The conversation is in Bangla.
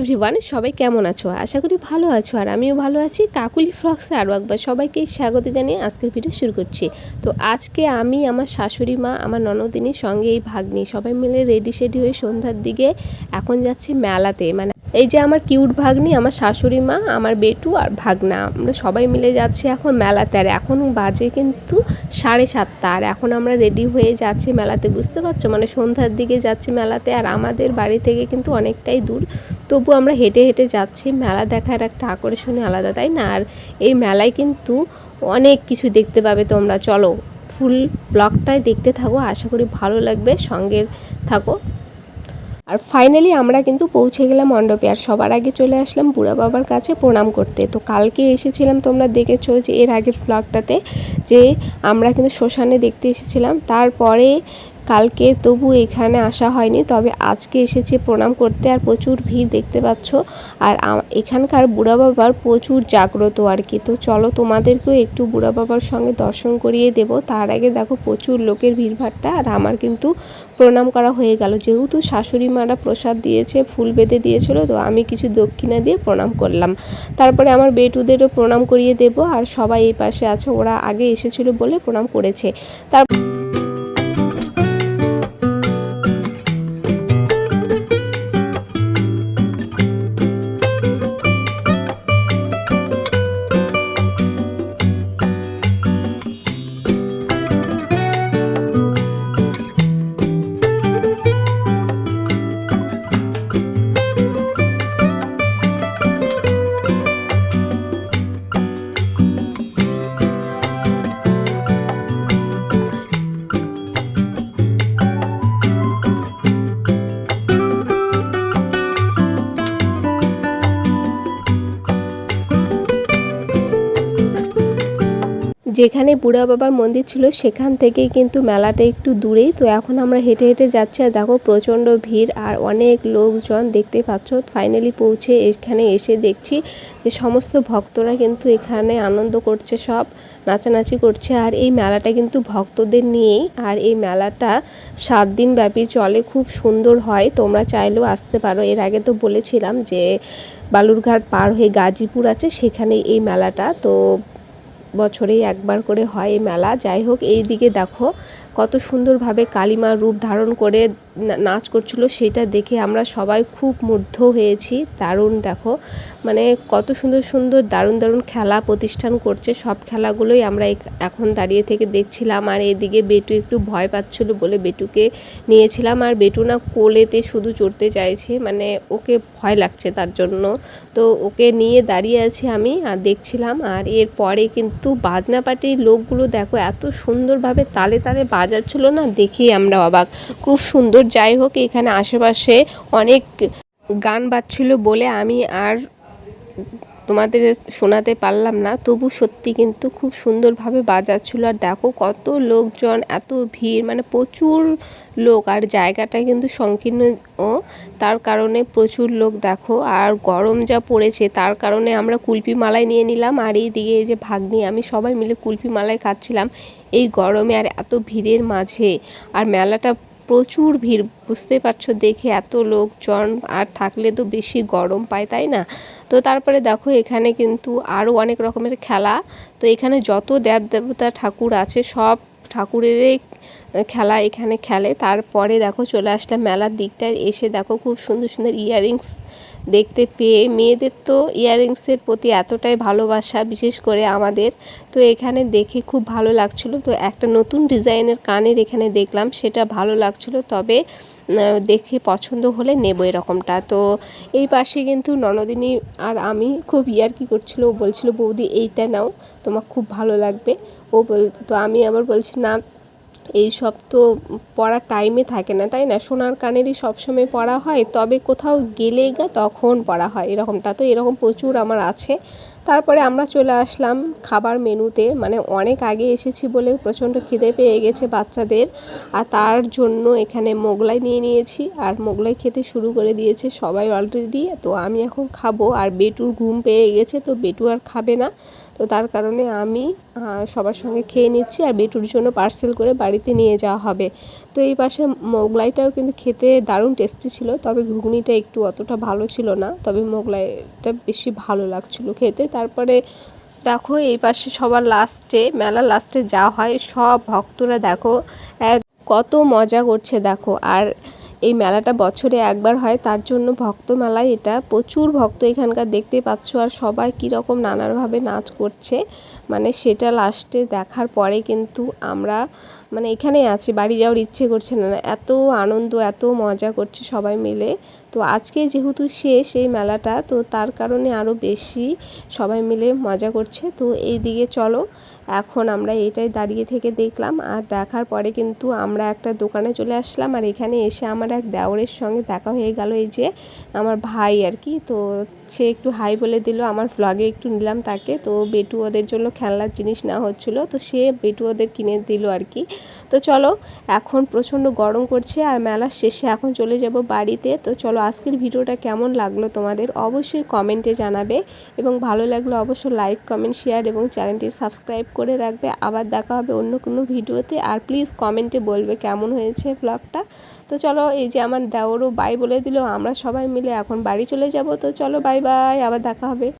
এভরিওয়ান সবাই কেমন আছো? আশা করি ভালো আছো, আর আমিও ভালো আছি। কাকুলি ফ্রক্সে আরও একবার সবাইকে স্বাগত জানিয়ে আজকের ভিডিও শুরু করছি। তো আজকে আমি, আমার শাশুড়ি মা, আমার ননদিনীর সঙ্গে এই ভাগ্নি সবাই মিলে রেডি সেডি হয়ে সন্ধ্যার দিকে এখন যাচ্ছি মেলাতে। মানে এই যে আমার কিউট ভাগ্নি, আমার শাশুড়ি মা, আমার বেটু আর ভাগনা, আমরা সবাই মিলে যাচ্ছি এখন মেলাতে। আর এখন বাজে কিন্তু সাড়ে সাতটা, আর এখন আমরা রেডি হয়ে যাচ্ছি মেলাতে, বুঝতে পারছ? মানে সন্ধ্যার দিকে যাচ্ছি মেলাতে, আর আমাদের বাড়ি থেকে কিন্তু অনেকটাই দূর। তবু আমরা হেঁটে হেঁটে যাচ্ছি, মেলা দেখার একটা আকর্ষণীয় আলাদা, তাই না? আর এই মেলায় কিন্তু অনেক কিছু দেখতে পাবে তোমরা। চলো, ফুল ব্লগটাই দেখতে থাকো, আশা করি ভালো লাগবে। সঙ্গে থাকো। আর ফাইনালি আমরা কিন্তু পৌঁছে গেলাম মণ্ডপে। আর সবার আগে চলে আসলাম বুড়া বাবার কাছে প্রণাম করতে। তো কালকে এসেছিলাম, তোমরা দেখেছ যে এর আগের ফ্লগটাতে যে আমরা কিন্তু শ্মশানে দেখতে এসেছিলাম। তারপরে কালকে তবু এখানে আসা হয়নি, তবে আজকে এসেছি প্রণাম করতে আর প্রচুর ভিড় দেখতে পাচ্ছ। আর এখানকার বুড়া বাবার প্রচুর জাগ্রত আর কি। তো চলো তোমাদেরকেও একটু বুড়া বাবার সঙ্গে দর্শন করিয়ে দেব। তার আগে দেখো প্রচুর লোকের ভিড়ভাড়টা আর আমার কিন্তু প্রণাম করা হয়ে গেল। যেহেতু শাশুড়ি মারা প্রসাদ দিয়েছে, ফুল বেঁধে দিয়েছিল, তো আমি কিছু দক্ষিণা দিয়ে প্রণাম করলাম। তারপরে আমার বেটুদেরও প্রণাম করিয়ে দেব আর সবাই এই পাশে আছে, ওরা আগে এসেছিল বলে প্রণাম করেছে। তারপর যেখানে বুড়া বাবার মন্দির ছিল, সেখান থেকেই কিন্তু মেলাটা একটু দূরেই। তো এখন আমরা হেঁটে হেঁটে যাচ্ছি আর দেখো প্রচণ্ড ভিড় আর অনেক লোকজন দেখতে পাচ্ছ। ফাইনালি পৌঁছে এখানে এসে দেখছি যে সমস্ত ভক্তরা কিন্তু এখানে আনন্দ করছে, সব নাচানাচি করছে। আর এই মেলাটা কিন্তু ভক্তদের নিয়েই আর এই মেলাটা সাত দিন ব্যাপী চলে, খুব সুন্দর হয়। তোমরা চাইলেও আসতে পারো। এর আগে তো বলেছিলাম যে বালুরঘাট পার হয়ে গাজীপুর আছে সেখানে এই মেলাটা। তো বছরেই একবার করে হয় এই মেলা। যাই হোক এই দিকে দেখো কত সুন্দরভাবে কালিমার রূপ ধারণ করে নাচ করছিল, সেটা দেখে আমরা সবাই খুব মুগ্ধ হয়েছি। দারুণ, দেখো। মানে কত সুন্দর সুন্দর, দারুণ দারুণ খেলা প্রতিষ্ঠান করছে। সব খেলাগুলোই আমরা এখন দাঁড়িয়ে থেকে দেখছিলাম। আর এদিকে বেটু একটু ভয় পাচ্ছিল বলে বেটুকে নিয়েছিলাম। আর বেটু না কোলেতে শুধু চড়তে চাইছে। মানে ওকে ভয় লাগছে তার জন্য। তো ওকে নিয়ে দাঁড়িয়ে আছি আমি আর দেখছিলাম। আর এরপরে কিন্তু বাজনা পার্টির লোকগুলো দেখো, এত সুন্দরভাবে তালে তালে বাজাচ্ছিল না, দেখি আমরা অবাক। খুব সুন্দর, যাই হোক, এখানে আশেপাশে অনেক গান বাজছিল বলে আমি আর তোমাদের শোনাতে পারলাম না, তবু সত্যি কিন্তু খুব সুন্দরভাবে বাজাচ্ছিল। আর দেখো কত লোকজন, এত ভিড় মানে প্রচুর লোক। আর জায়গাটা কিন্তু সংকীর্ণ, ও, তার কারণে প্রচুর লোক, দেখো। আর গরম যা পড়েছে, তার কারণে আমরা কুলপি মালাই নিয়ে নিলাম। আর এই দিকে যে ভাগ্নি, আমি সবাই মিলে কুলপি মালাই খাচ্ছিলাম এই গরমে আর এত ভিড়ের মাঝে। আর মেলাটা প্রচুর ভিড়, বুঝতে পারছ? দেখে এত লোকজন, আর থাকলে তো বেশি গরম পায়, তাই না? তো তারপরে দেখো, এখানে কিন্তু আরও অনেক রকমের খেলা। তো এখানে যত দেব দেবতা ঠাকুর আছে, সব ঠাকুরেরই খেলা এখানে খেলে। তারপরে দেখো চলে আসলাম মেলার দিকটায়। এসে দেখো খুব সুন্দর সুন্দর ইয়াররিংস দেখতে পেয়ে। মেয়েদের তো ইয়াররিংসের প্রতি এতটাই ভালোবাসা, বিশেষ করে আমাদের। তো এখানে দেখে খুব ভালো লাগছিল। তো একটা নতুন ডিজাইনের কানের এখানে দেখলাম। সেটা ভালো লাগছিল। তবে দেখে পছন্দ হলে নেব এরকমটা। তো এই পাশে কিন্তু ননদিনী আর আমি খুব ইয়ার্কি করছিল। ও বলছিল, বৌদি, এইটা নাও, তোমার খুব ভালো লাগবে। ও বল, তো আমি আবার বলছি, না এই সব তো পড়ার টাইমে থাকে না, তাই না? সোনার কানেরই সবসময় পড়া হয়, তবে কোথাও গেলে গা তখন পড়া হয়। এরকমটা, তো এরকম প্রচুর আমার আছে। তারপরে আমরা চলে আসলাম খাবার মেনুতে। মানে অনেক আগে এসেছি বলে প্রচণ্ড খিদে পেয়ে গেছে বাচ্চাদের। আর তার জন্য এখানে মোগলাই নিয়ে নিয়েছি। আর মোগলাই খেতে শুরু করে দিয়েছে সবাই অলরেডি তো আমি এখন খাব। আর বেটুর ঘুম পেয়ে গেছে, তো বেটু আর খাবে না। তো তার কারণে আমি সবার সঙ্গে খেয়ে নিচ্ছি। আর বেটুর জন্য পার্সেল করে বাড়িতে নিয়ে যাওয়া হবে। তো এই পাশে মোগলাইটাও কিন্তু খেতে দারুণ টেস্টি ছিল। তবে ঘুগনিটা একটু অতটা ভালো ছিল না। তবে মোগলাইটা বেশি ভালো লাগছিল খেতে। তারপরে দেখো এই পাশে সবার লাস্টে মেলা লাস্টে যা হয়, সব ভক্তরা দেখো, এক, কত মজা করছে দেখো। আর এই মেলাটা বছরে একবার হয়, তার জন্য ভক্ত মেলায় এটা প্রচুর ভক্ত এখানকার দেখতে পাচ্ছ আর সবাই কীরকম নানানভাবে নাচ করছে। মানে সেটা লাস্টে দেখার পরে কিন্তু আমরা মানে এখানেই আছি, বাড়ি যাওয়ার ইচ্ছে করছে না, এত আনন্দ, এত মজা করছে সবাই মিলে। তো আজকে যেহেতু শেষ এই মেলাটা, তো তার কারণে আরও বেশি সবাই মিলে মজা করছে। তো এই দিকে চলো এখন আমরা এটাই দাঁড়িয়ে থেকে দেখলাম আর দেখার পরে কিন্তু আমরা একটা দোকানে চলে আসলাম আর এখানে এসে আমার এক দেওরের সঙ্গে দেখা হয়ে গেল এই যে আমার ভাই আর কি। তো সে একটু হাই বলে দিল, আমার ভ্লগে একটু নিলাম তাকে। তো বেটু ওদের জন্য খেলনার জিনিস নেওয়া হচ্ছিল। তো সে বেটু ওদের কিনে দিল আর কি। তো চলো, এখন প্রচণ্ড গরম করছে আর মেলার শেষে এখন চলে যাব বাড়িতে। তো চলো, আজকের ভিডিওটা কেমন লাগল তোমাদের অবশ্যই কমেন্টে জানাবে এবং ভালো লাগলে অবশ্যই লাইক কমেন্ট শেয়ার এবং চ্যানেলটি সাবস্ক্রাইব করে রাখবে। আবার দেখা হবে অন্য কোনো ভিডিওতে। আর প্লিজ কমেন্টে বলবে কেমন হয়েছে ব্লগটা তো চলো, এই যে আমার দেওরও বাই বলে দিল। আমরা সবাই মিলে এখন বাড়ি চলে যাব। তো চলো বাই বাই আবার দেখা হবে।